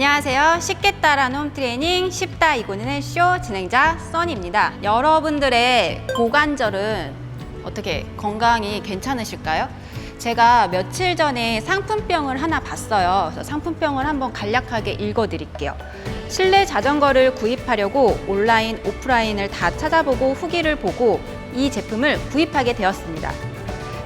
안녕하세요. 쉽게 따라 놈 트레이닝 쉽다 이고는 쇼 진행자 써니입니다. 여러분들의 고관절은 어떻게 건강이 괜찮으실까요? 제가 며칠 전에 상품병을 하나 봤어요. 그래서 상품병을 한번 간략하게 읽어드릴게요. 실내 자전거를 구입하려고 온라인, 오프라인을 다 찾아보고 후기를 보고 이 제품을 구입하게 되었습니다.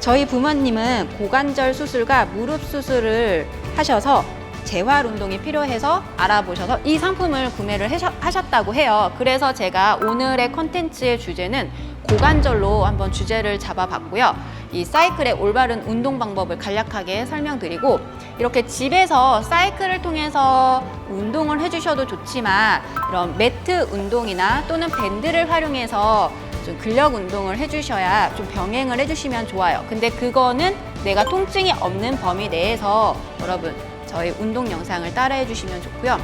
저희 부모님은 고관절 수술과 무릎 수술을 하셔서 재활 운동이 필요해서 알아보셔서 이 상품을 구매를 하셨다고 해요. 그래서 제가 오늘의 컨텐츠의 주제는 고관절로 한번 주제를 잡아봤고요. 이 사이클의 올바른 운동 방법을 간략하게 설명드리고 이렇게 집에서 사이클을 통해서 운동을 해주셔도 좋지만 이런 매트 운동이나 또는 밴드를 활용해서 좀 근력 운동을 해주셔야 좀 병행을 해주시면 좋아요. 근데 그거는 내가 통증이 없는 범위 내에서 여러분 저희 운동 영상을 따라해 주시면 좋고요.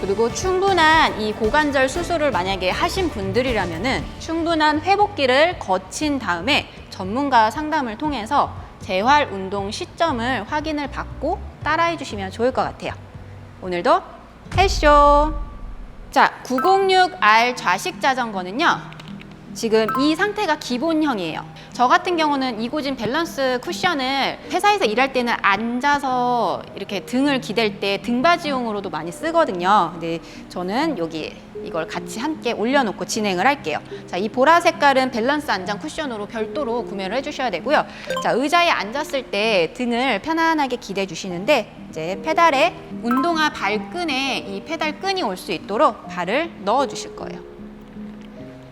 그리고 충분한 이 고관절 수술을 만약에 하신 분들이라면은 충분한 회복기를 거친 다음에 전문가 상담을 통해서 재활 운동 시점을 확인을 받고 따라해 주시면 좋을 것 같아요. 오늘도 헬쇼! 자, 906R 좌식 자전거는요. 지금 이 상태가 기본형이에요. 저 같은 경우는 이고진 밸런스 쿠션을 회사에서 일할 때는 앉아서 이렇게 등을 기댈 때 등받이용으로도 많이 쓰거든요. 근데 저는 여기 이걸 같이 함께 올려놓고 진행을 할게요. 자, 이 보라 색깔은 밸런스 안장 쿠션으로 별도로 구매를 해주셔야 되고요. 자, 의자에 앉았을 때 등을 편안하게 기대 주시는데 이제 페달에 운동화 발끈에 이 페달 끈이 올 수 있도록 발을 넣어 주실 거예요.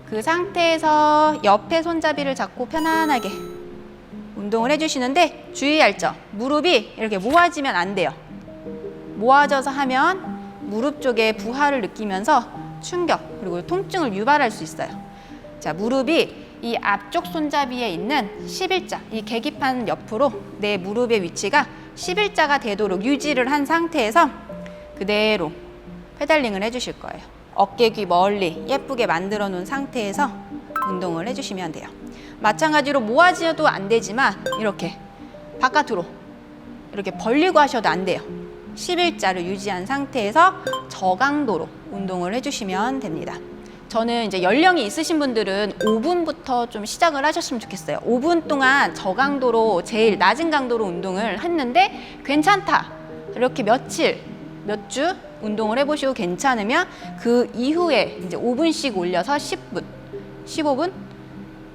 그 상태에서 옆에 손잡이를 잡고 편안하게 운동을 해주시는데 주의할 점 무릎이 이렇게 모아지면 안 돼요. 모아져서 하면 무릎 쪽에 부하를 느끼면서 충격 그리고 통증을 유발할 수 있어요. 자 무릎이 이 앞쪽 손잡이에 있는 11자 이 계기판 옆으로 내 무릎의 위치가 11자가 되도록 유지를 한 상태에서 그대로 페달링을 해주실 거예요. 어깨 귀 멀리 예쁘게 만들어 놓은 상태에서 운동을 해주시면 돼요. 마찬가지로 모아지어도 안 되지만 이렇게 바깥으로 이렇게 벌리고 하셔도 안 돼요. 11자를 유지한 상태에서 저강도로 운동을 해주시면 됩니다. 저는 이제 연령이 있으신 분들은 5분부터 좀 시작을 하셨으면 좋겠어요. 5분 동안 저강도로 제일 낮은 강도로 운동을 했는데 괜찮다. 이렇게 며칠, 몇 주 운동을 해보시고 괜찮으면 그 이후에 이제 5분씩 올려서 10분, 15분,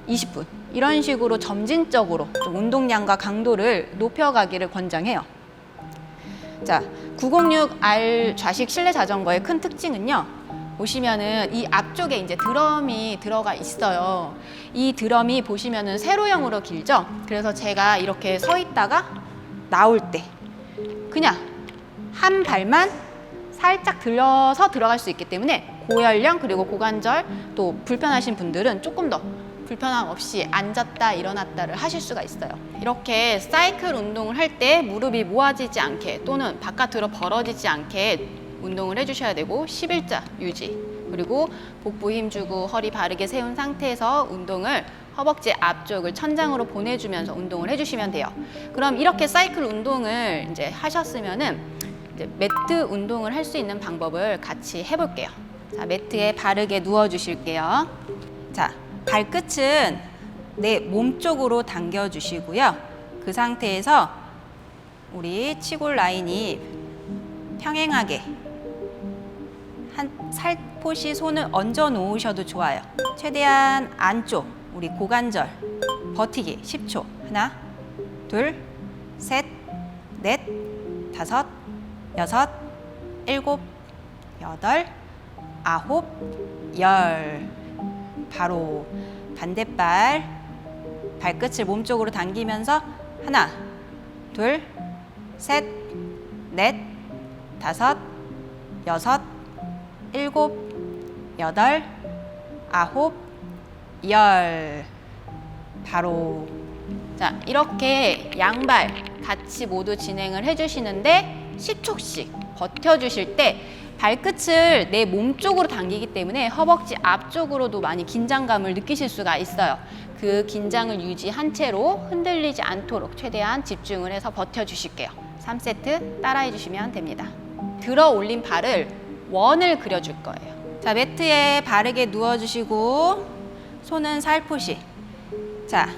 20분 이런 식으로 점진적으로 좀 운동량과 강도를 높여가기를 권장해요. 자, 906R 좌식 실내 자전거의 큰 특징은요. 보시면은 이 앞쪽에 이제 드럼이 들어가 있어요. 이 드럼이 보시면은 세로형으로 길죠. 그래서 제가 이렇게 서 있다가 나올 때 그냥 한 발만 살짝 들려서 들어갈 수 있기 때문에 고연령 그리고 고관절 또 불편하신 분들은 조금 더 불편함 없이 앉았다 일어났다를 하실 수가 있어요. 이렇게 사이클 운동을 할 때 무릎이 모아지지 않게 또는 바깥으로 벌어지지 않게 운동을 해주셔야 되고 11자 유지 그리고 복부 힘주고 허리 바르게 세운 상태에서 운동을 허벅지 앞쪽을 천장으로 보내주면서 운동을 해주시면 돼요. 그럼 이렇게 사이클 운동을 이제 하셨으면은 매트 운동을 할 수 있는 방법을 같이 해볼게요. 자, 매트에 바르게 누워 주실게요. 자, 발끝은 내 몸 쪽으로 당겨 주시고요. 그 상태에서 우리 치골 라인이 평행하게 한 살포시 손을 얹어 놓으셔도 좋아요. 최대한 안쪽 우리 고관절 버티기 10초. 하나, 둘, 셋, 넷, 다섯, 여섯, 일곱, 여덟, 아홉, 열. 바로 반대발 발끝을 몸쪽으로 당기면서 하나, 둘, 셋, 넷, 다섯, 여섯, 일곱, 여덟, 아홉, 열. 바로 자 이렇게 양발 같이 모두 진행을 해주시는데 10초씩 버텨주실 때 발끝을 내 몸 쪽으로 당기기 때문에 허벅지 앞쪽으로도 많이 긴장감을 느끼실 수가 있어요. 그 긴장을 유지한 채로 흔들리지 않도록 최대한 집중을 해서 버텨주실게요. 3세트 따라해 주시면 됩니다. 들어 올린 발을 원을 그려줄 거예요. 자, 매트에 바르게 누워주시고 손은 살포시. 자,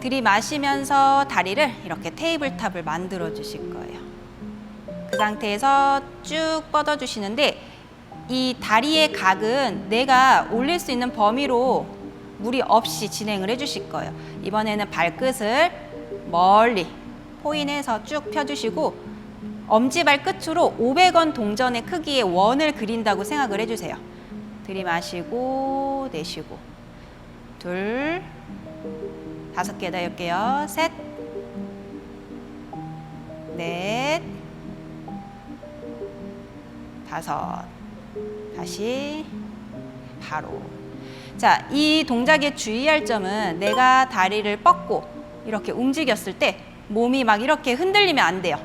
들이마시면서 다리를 이렇게 테이블탑을 만들어 주실 거예요. 그 상태에서 쭉 뻗어 주시는데 이 다리의 각은 내가 올릴 수 있는 범위로 무리 없이 진행을 해 주실 거예요. 이번에는 발끝을 멀리 포인해서 쭉 펴주시고 엄지발 끝으로 500원 동전의 크기의 원을 그린다고 생각을 해주세요. 들이마시고 내쉬고 둘 다섯 개더 해볼게요. 셋, 넷, 다섯. 다시 바로. 자, 이 동작에 주의할 점은 내가 다리를 뻗고 이렇게 움직였을 때 몸이 막 이렇게 흔들리면 안 돼요.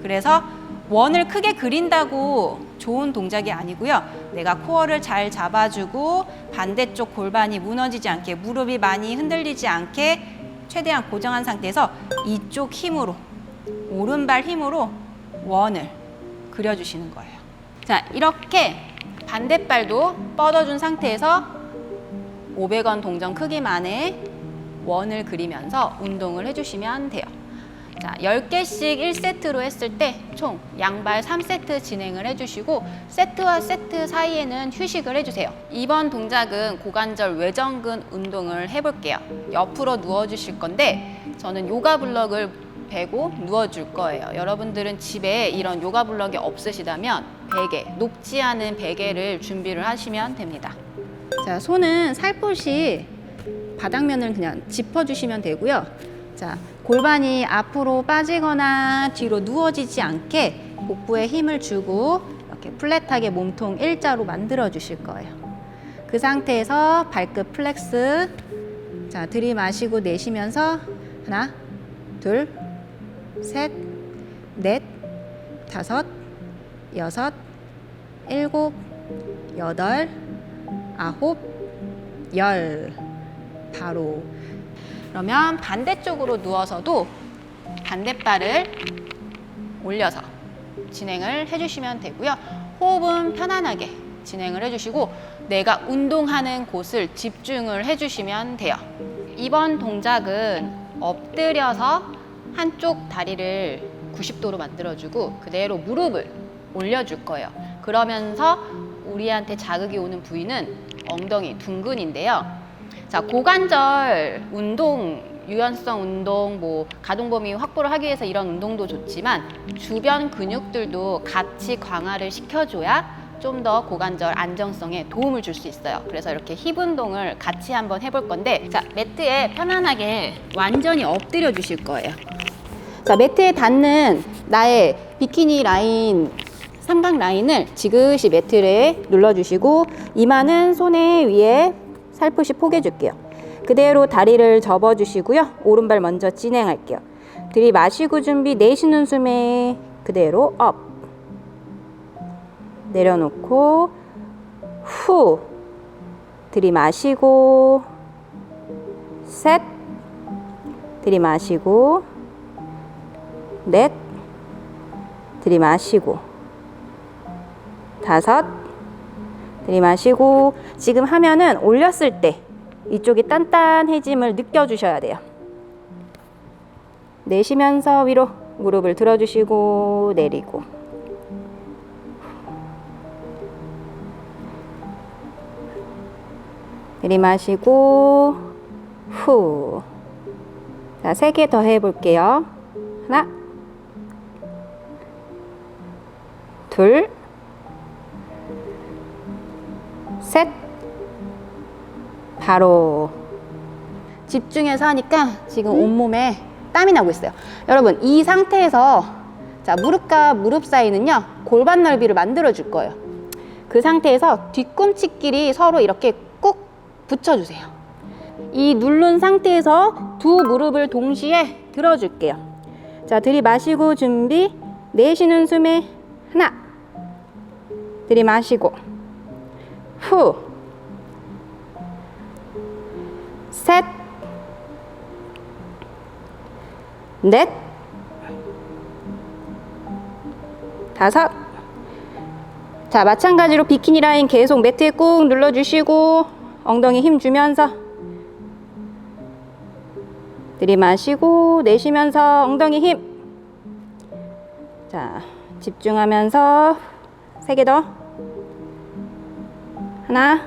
그래서 원을 크게 그린다고 좋은 동작이 아니고요. 내가 코어를 잘 잡아주고 반대쪽 골반이 무너지지 않게 무릎이 많이 흔들리지 않게 최대한 고정한 상태에서 이쪽 힘으로 오른발 힘으로 원을 그려주시는 거예요. 자, 이렇게 반대발도 뻗어준 상태에서 500원 동전 크기만의 원을 그리면서 운동을 해주시면 돼요. 자, 10개씩 1세트로 했을 때 총 양발 3세트 진행을 해주시고 세트와 세트 사이에는 휴식을 해주세요. 이번 동작은 고관절 외전근 운동을 해볼게요. 옆으로 누워주실 건데 저는 요가 블럭을 베고 누워줄 거예요. 여러분들은 집에 이런 요가 블럭이 없으시다면 베개, 높지 않은 베개를 준비를 하시면 됩니다. 자, 손은 살포시 바닥면을 그냥 짚어주시면 되고요. 자, 골반이 앞으로 빠지거나 뒤로 누워지지 않게 복부에 힘을 주고 이렇게 플랫하게 몸통 일자로 만들어 주실 거예요. 그 상태에서 발끝 플렉스. 자, 들이마시고 내쉬면서 하나, 둘, 셋, 넷, 다섯, 여섯, 일곱, 여덟, 아홉, 열. 바로. 그러면 반대쪽으로 누워서도 반대발을 올려서 진행을 해주시면 되고요. 호흡은 편안하게 진행을 해주시고 내가 운동하는 곳을 집중을 해주시면 돼요. 이번 동작은 엎드려서 한쪽 다리를 90도로 만들어주고 그대로 무릎을 올려줄 거예요. 그러면서 우리한테 자극이 오는 부위는 엉덩이 둔근인데요. 자, 고관절 운동, 유연성 운동, 뭐 가동 범위 확보를 하기 위해서 이런 운동도 좋지만 주변 근육들도 같이 강화를 시켜줘야 좀 더 고관절 안정성에 도움을 줄 수 있어요. 그래서 이렇게 힙 운동을 같이 한번 해볼 건데, 자, 매트에 편안하게 완전히 엎드려 주실 거예요. 자, 매트에 닿는 나의 비키니 라인 삼각 라인을 지그시 매트에 눌러주시고 이마는 손에 위에 살포시 포개줄게요. 그대로 다리를 접어주시고요. 오른발 먼저 진행할게요. 들이마시고 준비, 내쉬는 숨에 그대로 업. 내려놓고 후. 들이마시고 셋. 들이마시고 넷. 들이마시고 다섯. 들이마시고 지금 하면은 올렸을 때 이쪽이 단단해짐을 느껴주셔야 돼요. 내쉬면서 위로 무릎을 들어주시고 내리고 들이마시고 후. 자, 세 개 더 해볼게요. 하나, 둘, 셋. 바로 집중해서 하니까 지금 온몸에 땀이 나고 있어요. 여러분, 이 상태에서 자, 무릎과 무릎 사이는요. 골반 넓이를 만들어 줄 거예요. 그 상태에서 뒤꿈치끼리 서로 이렇게 꾹 붙여 주세요. 이 누른 상태에서 두 무릎을 동시에 들어 줄게요. 자, 들이마시고 준비. 내쉬는 숨에 하나. 들이마시고 후. 셋. 넷. 다섯. 자, 마찬가지로 비키니 라인 계속 매트에 꾹 눌러주시고 엉덩이 힘 주면서 들이마시고 내쉬면서 엉덩이 힘. 자, 집중하면서 세 개 더. 하나,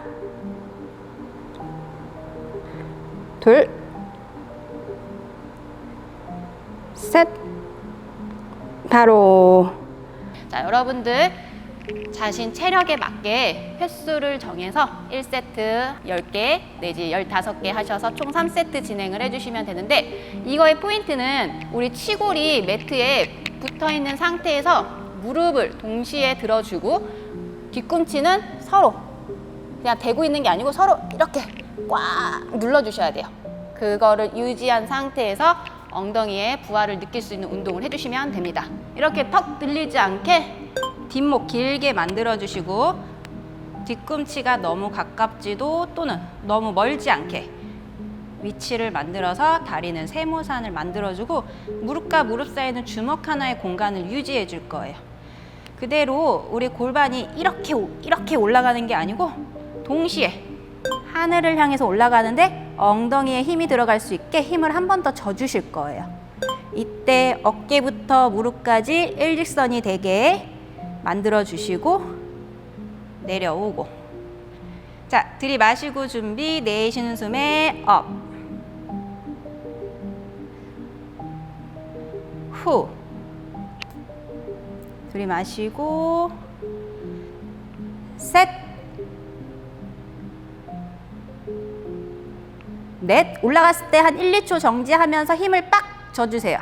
둘, 셋. 바로. 자, 여러분들 자신 체력에 맞게 횟수를 정해서 1세트 10개 내지 15개 하셔서 총 3세트 진행을 해주시면 되는데 이거의 포인트는 우리 치골이 매트에 붙어 있는 상태에서 무릎을 동시에 들어주고 뒤꿈치는 서로 그냥 대고 있는 게 아니고 서로 이렇게 꽉 눌러주셔야 돼요. 그거를 유지한 상태에서 엉덩이에 부하를 느낄 수 있는 운동을 해주시면 됩니다. 이렇게 턱 들리지 않게 뒷목 길게 만들어 주시고 뒤꿈치가 너무 가깝지도 또는 너무 멀지 않게 위치를 만들어서 다리는 세모산을 만들어주고 무릎과 무릎 사이는 주먹 하나의 공간을 유지해 줄 거예요. 그대로 우리 골반이 이렇게 오- 이렇게 올라가는 게 아니고 동시에 하늘을 향해서 올라가는데 엉덩이에 힘이 들어갈 수 있게 힘을 한 번 더 져주실 거예요. 이때 어깨부터 무릎까지 일직선이 되게 만들어 주시고 내려오고 자 들이마시고 준비 내쉬는 숨에 업 후. 들이마시고 셋. 넷. 올라갔을 때 한 1, 2초 정지하면서 힘을 빡 줘 주세요.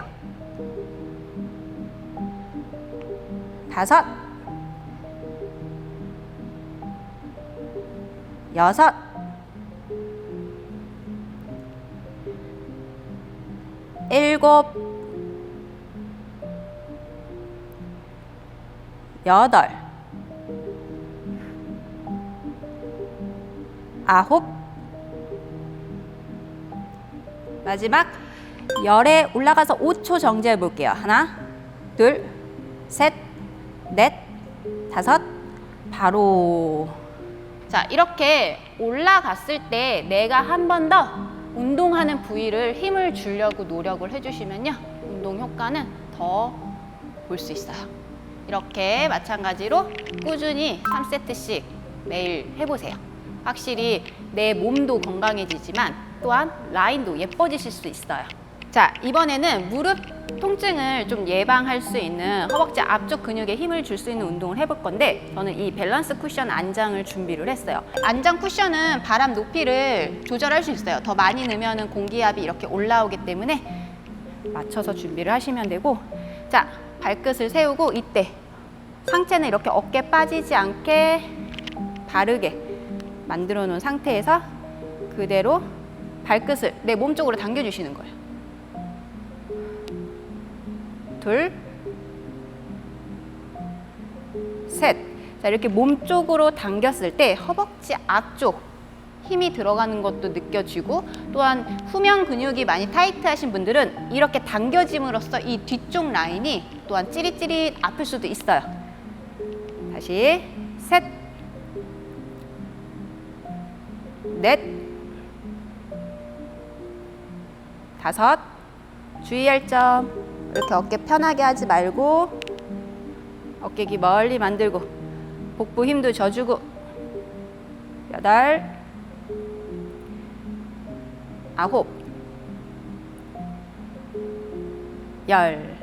다섯. 여섯. 일곱. 여덟, 아홉, 마지막 열에 올라가서 5초 정지해 볼게요. 하나, 둘, 셋, 넷, 다섯, 바로. 자, 이렇게 올라갔을 때 내가 한 번 더 운동하는 부위를 힘을 주려고 노력을 해주시면요. 운동 효과는 더 볼 수 있어요. 이렇게 마찬가지로 꾸준히 3세트씩 매일 해보세요. 확실히 내 몸도 건강해지지만 또한 라인도 예뻐지실 수 있어요. 자, 이번에는 무릎 통증을 좀 예방할 수 있는 허벅지 앞쪽 근육에 힘을 줄 수 있는 운동을 해볼 건데 저는 이 밸런스 쿠션 안장을 준비를 했어요. 안장 쿠션은 바람 높이를 조절할 수 있어요. 더 많이 넣으면 공기압이 이렇게 올라오기 때문에 맞춰서 준비를 하시면 되고 자 발끝을 세우고 이때 상체는 이렇게 어깨 빠지지 않게 바르게 만들어 놓은 상태에서 그대로 발끝을 내 몸 쪽으로 당겨 주시는 거예요. 둘, 셋. 자, 이렇게 몸 쪽으로 당겼을 때 허벅지 앞쪽 힘이 들어가는 것도 느껴지고 또한 후면 근육이 많이 타이트하신 분들은 이렇게 당겨짐으로써 이 뒤쪽 라인이 또한 찌릿찌릿 아플 수도 있어요. 다시 셋, 넷, 다섯. 주의할 점 이렇게 어깨 편하게 하지 말고 어깨 기 멀리 만들고 복부 힘도 져주고 여덟, 아홉, 열.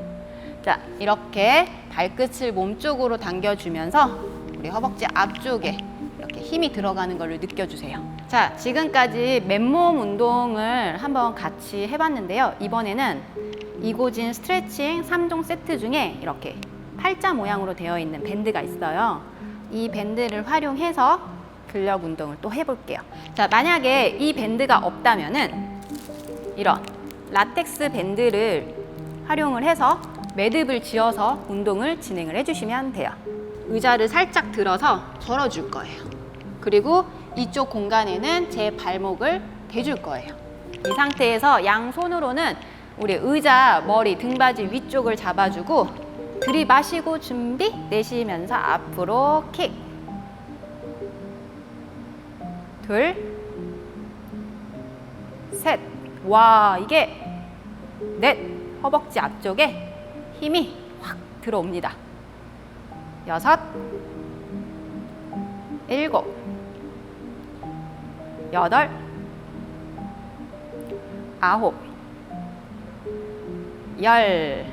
자, 이렇게 발끝을 몸쪽으로 당겨주면서 우리 허벅지 앞쪽에 이렇게 힘이 들어가는 걸 느껴주세요. 자, 지금까지 맨몸 운동을 한번 같이 해봤는데요. 이번에는 이고진 스트레칭 3종 세트 중에 이렇게 팔자 모양으로 되어 있는 밴드가 있어요. 이 밴드를 활용해서 근력 운동을 또 해볼게요. 자, 만약에 이 밴드가 없다면은 이런 라텍스 밴드를 활용을 해서 매듭을 지어서 운동을 진행을 해주시면 돼요. 의자를 살짝 들어서 걸어줄 거예요. 그리고 이쪽 공간에는 제 발목을 대줄 거예요. 이 상태에서 양손으로는 우리 의자 머리 등받이 위쪽을 잡아주고 들이마시고 준비 내쉬면서 앞으로 킥 둘, 셋. 와, 이게 넷. 허벅지 앞쪽에 힘이 확 들어옵니다. 여섯, 일곱, 여덟, 아홉, 열.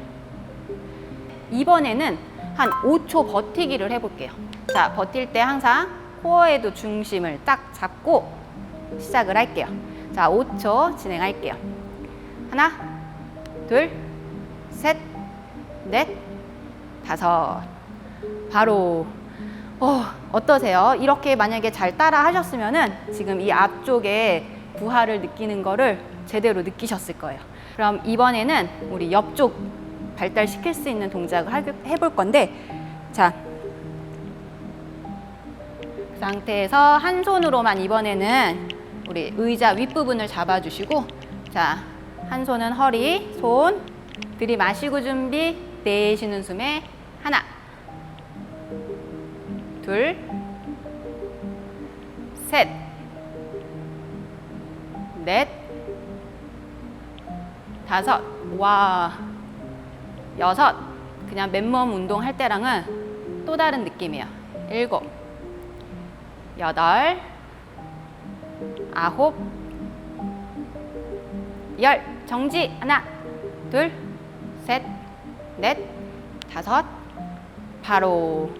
이번에는 한 5초 버티기를 해볼게요. 자, 버틸 때 항상 코어에도 중심을 딱 잡고 시작을 할게요. 자, 5초 진행할게요. 하나, 둘, 셋, 넷, 다섯. 바로 어, 어떠세요? 이렇게 만약에 잘 따라 하셨으면은 지금 이 앞쪽에 부하를 느끼는 거를 제대로 느끼셨을 거예요. 그럼 이번에는 우리 옆쪽 발달시킬 수 있는 동작을 할- 해볼 건데 자, 그 상태에서 한 손으로만 이번에는 우리 의자 윗부분을 잡아주시고 자, 한 손은 허리, 손 들이마시고 준비 내쉬는 숨에 하나. 둘, 셋, 넷, 다섯, 와, 여섯. 그냥 맨몸 운동할 때랑은 또 다른 느낌이에요. 일곱, 여덟, 아홉, 열. 정지. 하나, 둘, 셋, 넷, 다섯. 바로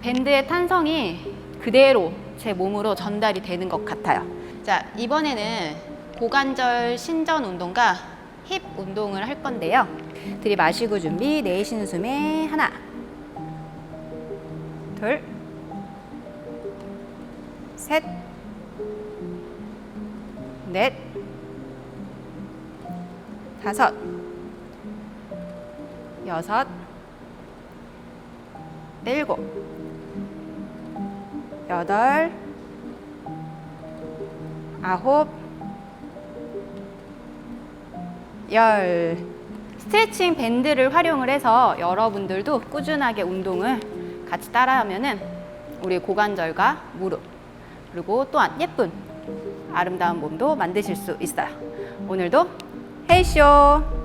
밴드의 탄성이 그대로 제 몸으로 전달이 되는 것 같아요. 자, 이번에는 고관절 신전 운동과 힙 운동을 할 건데요. 들이마시고 준비, 내쉬는 숨에 하나, 둘, 셋, 넷, 다섯, 여섯, 일곱, 여덟, 아홉, 열. 스트레칭 밴드를 활용을 해서 여러분들도 꾸준하게 운동을 같이 따라하면은 우리 고관절과 무릎 그리고 또한 예쁜 아름다운 몸도 만드실 수 있어요. 오늘도 헤이쇼